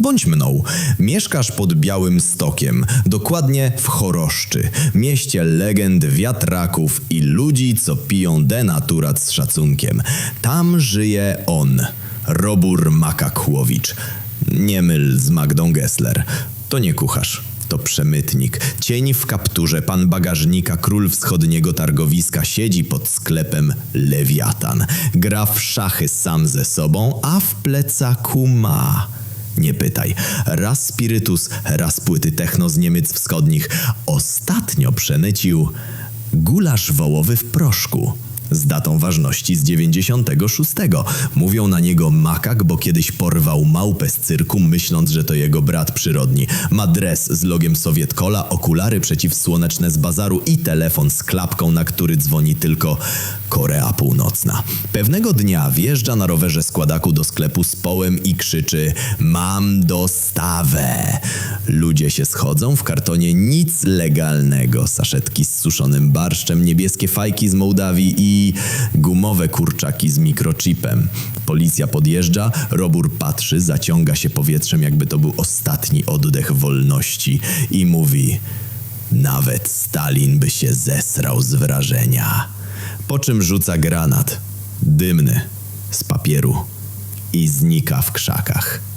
Bądź mną. Mieszkasz pod Białym Stokiem, dokładnie w Choroszczy, mieście legend, wiatraków i ludzi, co piją denaturat z szacunkiem. Tam żyje on, Robur Makakłowicz. Nie myl z Magdą Gessler. To nie kucharz. To przemytnik. Cień w kapturze, pan bagażnika, król wschodniego targowiska siedzi pod sklepem Lewiatan. Gra w szachy sam ze sobą, a w plecaku ma. Nie pytaj. Raz spirytus, raz płyty techno z Niemiec wschodnich. Ostatnio przemycił gulasz wołowy w proszku. Z datą ważności z 96. Mówią na niego makak, bo kiedyś porwał małpę z cyrku, myśląc, że to jego brat przyrodni. Ma dres z logiem Sowietkola, okulary przeciwsłoneczne z bazaru i telefon z klapką, na który dzwoni tylko Korea Północna. Pewnego dnia wjeżdża na rowerze składaku do sklepu z połem i krzyczy Mam dostawę! Ludzie się schodzą, w kartonie nic legalnego. Saszetki z suszonym barszczem, niebieskie fajki z Mołdawii i gumowe kurczaki z mikrochipem. Policja podjeżdża, Robur patrzy, zaciąga się powietrzem, jakby to był ostatni oddech wolności i mówi Nawet Stalin by się zesrał z wrażenia. Po czym rzuca granat, dymny, z papieru i znika w krzakach.